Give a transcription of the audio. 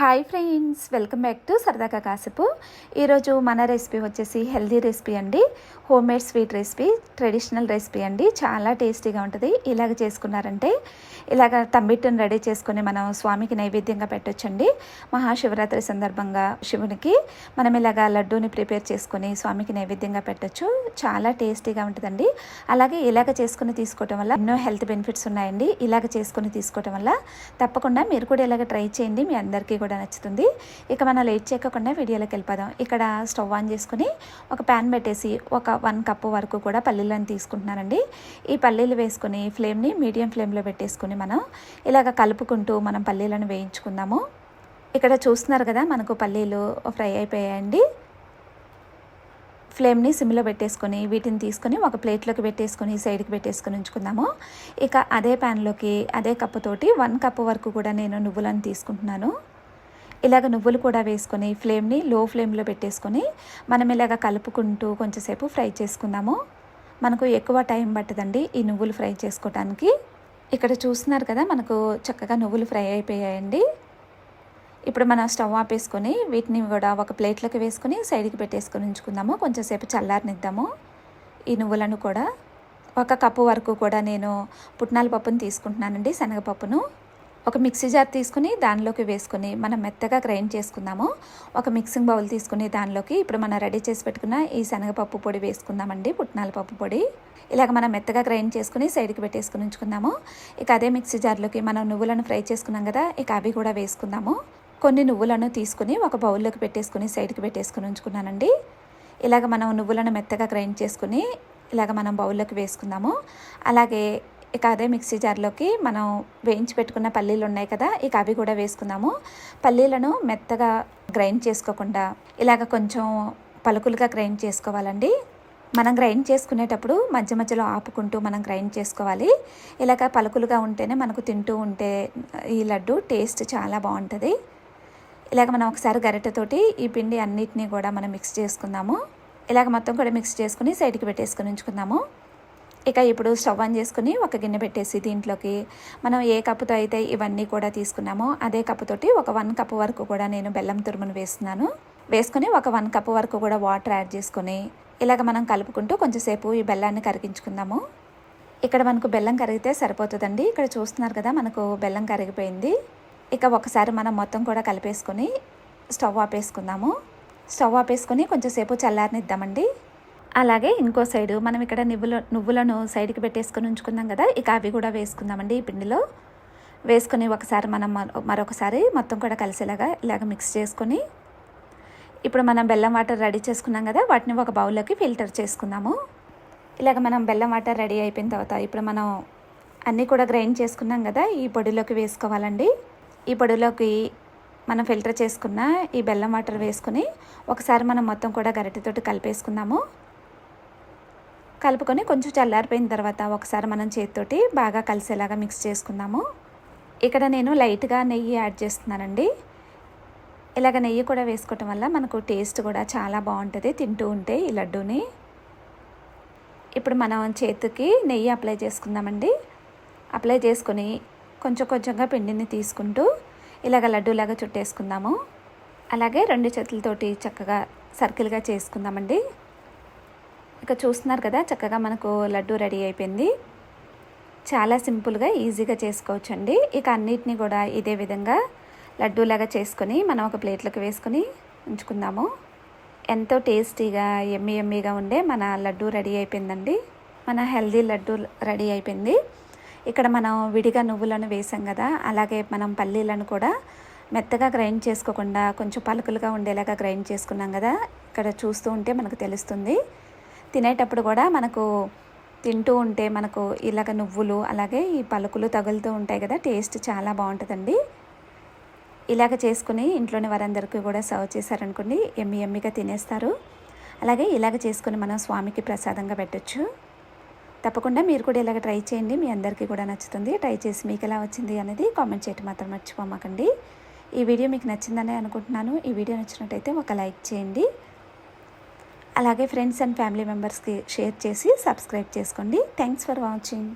Hi friends welcome back to Saradaga Kasepu ఈరోజు మన recipe వచ్చేసి హెల్దీ రెసిపీ అండి. Home made sweet recipe traditional recipe అండి. చాలా టేస్టీగా ఉంటుంది. ఇలాగ చేసుకున్నారంటే ఇలాగ తమ్మిట్టును రెడీ చేసుకుని మనం స్వామికి నైవేద్యంగా పెట్టొచ్చండి. మహాశివరాత్రి సందర్భంగా శివునికి మనం ఇలాగ లడ్డూని ప్రిపేర్ చేసుకొని స్వామికి నైవేద్యంగా పెట్టొచ్చు. చాలా టేస్టీగా ఉంటుందండి. అలాగే ఇలాగ చేసుకుని తీసుకోవటం వల్ల ఎన్నో హెల్త్ బెనిఫిట్స్ ఉన్నాయండి. ఇలాగ చేసుకుని తీసుకోవటం వల్ల తప్పకుండా మీరు కూడా ఇలాగ ట్రై చేయండి. మీ అందరికీ కూడా నచ్చుతుంది. ఇక మనం లేట్ చేయకుండా వీడియోలోకి వెళ్ళిపోదాం. ఇక్కడ స్టవ్ ఆన్ చేసుకుని ఒక ప్యాన్ పెట్టేసి ఒక వన్ కప్పు వరకు కూడా పల్లీలను తీసుకుంటున్నానండి. ఈ పల్లీలు వేసుకొని ఫ్లేమ్ని మీడియం ఫ్లేమ్లో పెట్టేసుకుని మనం ఇలాగ కలుపుకుంటూ మనం పల్లీలను వేయించుకుందాము. ఇక్కడ చూస్తున్నారు కదా మనకు పల్లీలు ఫ్రై అయిపోయాయండి. ఫ్లేమ్ని సిమ్లో పెట్టేసుకొని వీటిని తీసుకొని ఒక ప్లేట్లోకి పెట్టేసుకొని సైడ్కి పెట్టేసుకొని ఉంచుకుందాము. ఇక అదే ప్యాన్లోకి అదే కప్పుతోటి వన్ కప్పు వరకు కూడా నేను నువ్వులను తీసుకుంటున్నాను. ఇలాగ నువ్వులు కూడా వేసుకొని ఫ్లేమ్ని లో ఫ్లేమ్లో పెట్టేసుకొని మనం ఇలాగ కలుపుకుంటూ కొంచెంసేపు ఫ్రై చేసుకుందాము. మనకు ఎక్కువ టైం పట్టదండి ఈ నువ్వులు ఫ్రై చేసుకోవటానికి. ఇక్కడ చూస్తున్నారు కదా మనకు చక్కగా నువ్వులు ఫ్రై అయిపోయాయండి. ఇప్పుడు మనం స్టవ్ ఆపేసుకొని వీటిని కూడా ఒక ప్లేట్లోకి వేసుకొని సైడ్కి పెట్టేసుకొని ఉంచుకుందాము. కొంచెంసేపు చల్లారనిద్దాము ఈ నువ్వులను కూడా. ఒక కప్పు వరకు కూడా నేను పుట్నాల పప్పును తీసుకుంటున్నానండి శనగపప్పును. ఒక మిక్సీ జార్ తీసుకుని దానిలోకి వేసుకుని మనం మెత్తగా గ్రైండ్ చేసుకుందాము. ఒక మిక్సింగ్ బౌల్ తీసుకుని దానిలోకి ఇప్పుడు మనం రెడీ చేసి పెట్టుకున్న ఈ శనగపప్పు పొడి వేసుకుందామండి పుట్నాల పప్పు పొడి. ఇలాగ మనం మెత్తగా గ్రైండ్ చేసుకుని సైడ్కి పెట్టేసుకుని ఉంచుకుందాము. ఇక అదే మిక్సీ జార్లోకి మనం నువ్వులను ఫ్రై చేసుకున్నాం కదా ఇక అవి కూడా వేసుకుందాము. కొన్ని నువ్వులను తీసుకుని ఒక బౌల్లోకి పెట్టేసుకుని సైడ్కి పెట్టేసుకుని ఉంచుకున్నానండి. ఇలాగ మనం నువ్వులను మెత్తగా గ్రైండ్ చేసుకుని ఇలాగ మనం బౌల్లోకి వేసుకుందాము. అలాగే ఇక అదే మిక్సీ జార్లోకి మనం వేయించి పెట్టుకున్న పల్లీలు ఉన్నాయి కదా ఇక అవి కూడా వేసుకుందాము. పల్లీలను మెత్తగా గ్రైండ్ చేసుకోకుండా ఇలాగ కొంచెం పలుకులుగా గ్రైండ్ చేసుకోవాలండి. మనం గ్రైండ్ చేసుకునేటప్పుడు మధ్య మధ్యలో ఆపుకుంటూ మనం గ్రైండ్ చేసుకోవాలి. ఇలాగ పలుకులుగా ఉంటేనే మనకు తింటూ ఉంటే ఈ లడ్డు టేస్ట్ చాలా బాగుంటుంది. ఇలాగ మనం ఒకసారి గరిటెతోటి ఈ పిండి అన్నిటినీ కూడా మనం మిక్స్ చేసుకుందాము. ఇలాగ మొత్తం కూడా మిక్స్ చేసుకుని సైడ్కి పెట్టేసుకుని ఉంచుకుందాము. ఇక ఇప్పుడు స్టవ్ ఆన్ చేసుకుని ఒక గిన్నె పెట్టేసి దీంట్లోకి మనం ఏ కప్పుతో అయితే ఇవన్నీ కూడా తీసుకున్నామో అదే కప్పుతోటి ఒక వన్ కప్ వరకు కూడా నేను బెల్లం తురుమును వేస్తున్నాను. వేసుకొని ఒక వన్ కప్ వరకు కూడా వాటర్ యాడ్ చేసుకొని ఇలాగ మనం కలుపుకుంటూ కొంచెంసేపు ఈ బెల్లాన్ని కరిగించుకుందాము. ఇక్కడ మనకు బెల్లం కరిగితే సరిపోతుందండి. ఇక్కడ చూస్తున్నారు కదా మనకు బెల్లం కరిగిపోయింది. ఇక ఒకసారి మనం మొత్తం కూడా కలిపేసుకొని స్టవ్ ఆపేసుకుందాము. స్టవ్ ఆపేసుకొని కొంచెంసేపు చల్లారనిద్దామండి. అలాగే ఇంకో సైడు మనం ఇక్కడ నువ్వుల నువ్వులను సైడ్కి పెట్టేసుకొని ఉంచుకున్నాం కదా ఇక అవి కూడా వేసుకుందామండి ఈ పిండిలో. వేసుకొని ఒకసారి మనం మరొకసారి మొత్తం కూడా కలిసేలాగా ఇలాగ మిక్స్ చేసుకొని ఇప్పుడు మనం బెల్లం వాటర్ రెడీ చేసుకున్నాం కదా వాటిని ఒక బౌల్లోకి ఫిల్టర్ చేసుకుందాము. ఇలాగ మనం బెల్లం వాటర్ రెడీ అయిపోయిన తర్వాత ఇప్పుడు మనం అన్నీ కూడా గ్రైండ్ చేసుకున్నాం కదా ఈ పొడిలోకి వేసుకోవాలండి. ఈ పొడిలోకి మనం ఫిల్టర్ చేసుకున్న ఈ బెల్లం వాటర్ వేసుకుని ఒకసారి మనం మొత్తం కూడా గరిటెతోటి కలిపేసుకుందాము. కలుపుకొని కొంచెం చల్లారిపోయిన తర్వాత ఒకసారి మనం చేతితోటి బాగా కలిసేలాగా మిక్స్ చేసుకుందాము. ఇక్కడ నేను లైట్గా నెయ్యి యాడ్ చేస్తున్నానండి. ఇలాగ నెయ్యి కూడా వేసుకోవటం వల్ల మనకు టేస్ట్ కూడా చాలా బాగుంటుంది తింటూ ఉంటే ఈ లడ్డూని. ఇప్పుడు మనం చేతికి నెయ్యి అప్లై చేసుకుందామండి. అప్లై చేసుకొని కొంచెం కొంచెంగా పిండిని తీసుకుంటూ ఇలాగ లడ్డూలాగా చుట్టేసుకుందాము. అలాగే రెండు చేతులతోటి చక్కగా సర్కిల్గా చేసుకుందామండి. ఇక చూస్తున్నారు కదా చక్కగా మనకు లడ్డు రెడీ అయిపోయింది. చాలా సింపుల్గా ఈజీగా చేసుకోవచ్చండి. ఇక అన్నిటినీ కూడా ఇదే విధంగా లడ్డూలాగా చేసుకొని మనం ఒక ప్లేట్లోకి వేసుకొని ఉంచుకుందాము. ఎంతో టేస్టీగా ఎమ్మి ఎమ్మిగా ఉండే మన లడ్డు రెడీ అయిపోయిందండి. మన హెల్దీ లడ్డు రెడీ అయిపోయింది. ఇక్కడ మనం విడిగా నువ్వులను వేసాం కదా అలాగే మనం పల్లీలను కూడా మెత్తగా గ్రైండ్ చేసుకోకుండా కొంచెం పలుకులుగా ఉండేలాగా గ్రైండ్ చేసుకున్నాం కదా ఇక్కడ చూస్తూ ఉంటే మనకు తెలుస్తుంది. తినేటప్పుడు కూడా మనకు తింటూ ఉంటే మనకు ఇలాగ నువ్వులు అలాగే ఈ పలుకులు తగులుతూ ఉంటాయి కదా టేస్ట్ చాలా బాగుంటుందండి. ఇలాగ చేసుకుని ఇంట్లోని వారందరికీ కూడా సర్వ్ చేశారనుకోండి ఎమ్మి ఎమ్మిగా తినేస్తారు. అలాగే ఇలాగ చేసుకుని మనం స్వామికి ప్రసాదంగా పెట్టచ్చు. తప్పకుండా మీరు కూడా ఇలాగ ట్రై చేయండి మీ అందరికీ కూడా నచ్చుతుంది. ట్రై చేసి మీకు ఎలా వచ్చింది అనేది కామెంట్ చేయటం మాత్రం మర్చిపోమాకండి. ఈ వీడియో మీకు నచ్చిందనే అనుకుంటున్నాను. ఈ వీడియో నచ్చినట్టయితే ఒక లైక్ చేయండి. అలాగే ఫ్రెండ్స్ అండ్ ఫ్యామిలీ మెంబర్స్కి షేర్ చేసి సబ్స్క్రైబ్ చేసుకోండి. Thanks for watching.